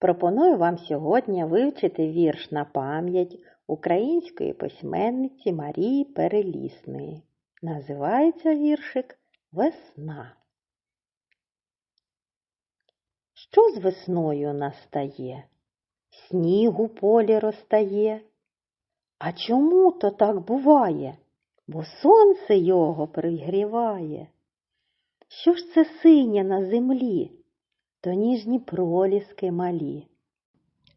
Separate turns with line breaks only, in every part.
Пропоную вам сьогодні вивчити вірш на пам'ять української письменниці Марії Перелісної. Називається віршик Весна. Що з весною настає? Сніг у полі розтає. А чому то так буває? Бо сонце його пригріває. Що ж це синє на землі? То ніжні проліски малі.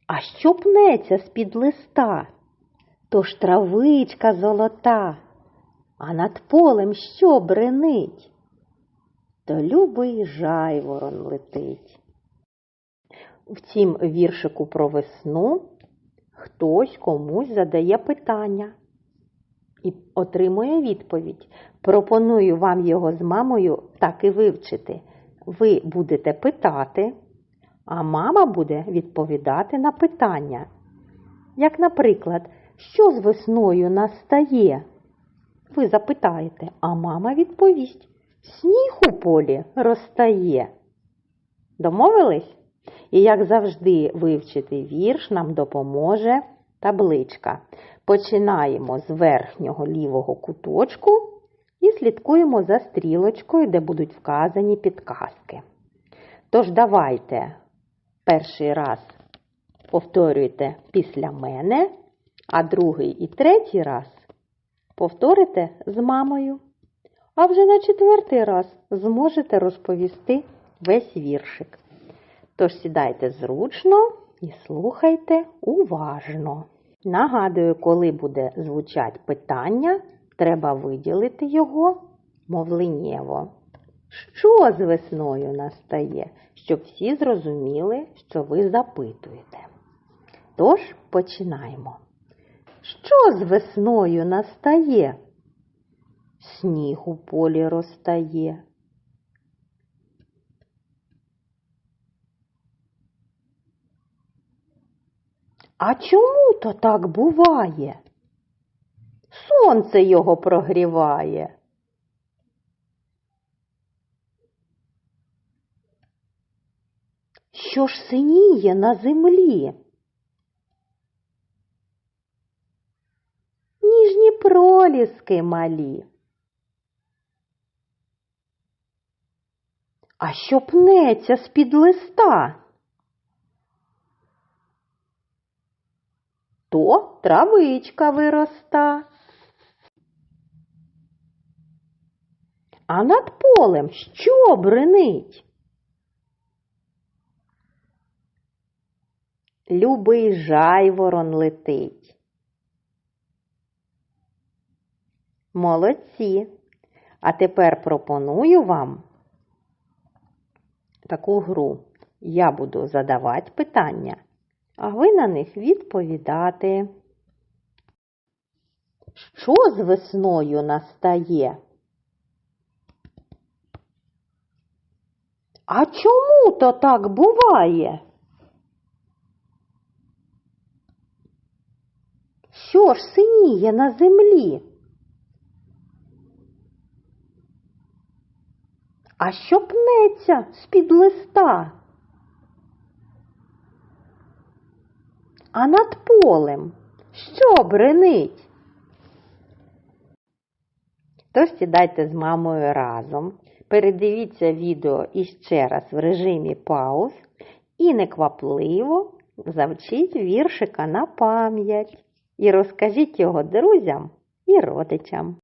А що пнеться з-під листа? То ж травичка золота, а над полем що бренить? То любий жайворон летить. В цім віршику про весну хтось комусь задає питання і отримує відповідь. Пропоную вам його з мамою так і вивчити. Ви будете питати, а мама буде відповідати на питання. Як, наприклад, що з весною настає? Ви запитаєте, а мама відповість: сніг у полі розтає. Домовились? І як завжди вивчити вірш нам допоможе табличка. Починаємо з верхнього лівого куточку і слідкуємо за стрілочкою, де будуть вказані підказки. Тож давайте перший раз повторюйте після мене, а другий і третій раз повторите з мамою. А вже на четвертий раз зможете розповісти весь віршик. Тож сідайте зручно і слухайте уважно. Нагадую, коли буде звучать питання, треба виділити його мовленнєво. Що з весною настає, щоб всі зрозуміли, що ви запитуєте. Тож починаємо. Що з весною настає? Сніг у полі розтає. А чому то так буває? Сонце його прогріває. Що ж синіє на землі? Ніжні проліски малі. А що пнеться з-під листа? то травичка вироста. А над полем що бренить? Любий жайворон летить. Молодці. А тепер пропоную вам таку гру. Я буду задавати питання а ви на них відповідати. Що з весною настає? А чому то так буває? Що ж синіє на землі? А що пнеться з-під листа? а над полем що бренить? Тож сідайте з мамою разом, передивіться відео іще раз в режимі пауз і неквапливо завчіть віршика на пам'ять і розкажіть його друзям і родичам.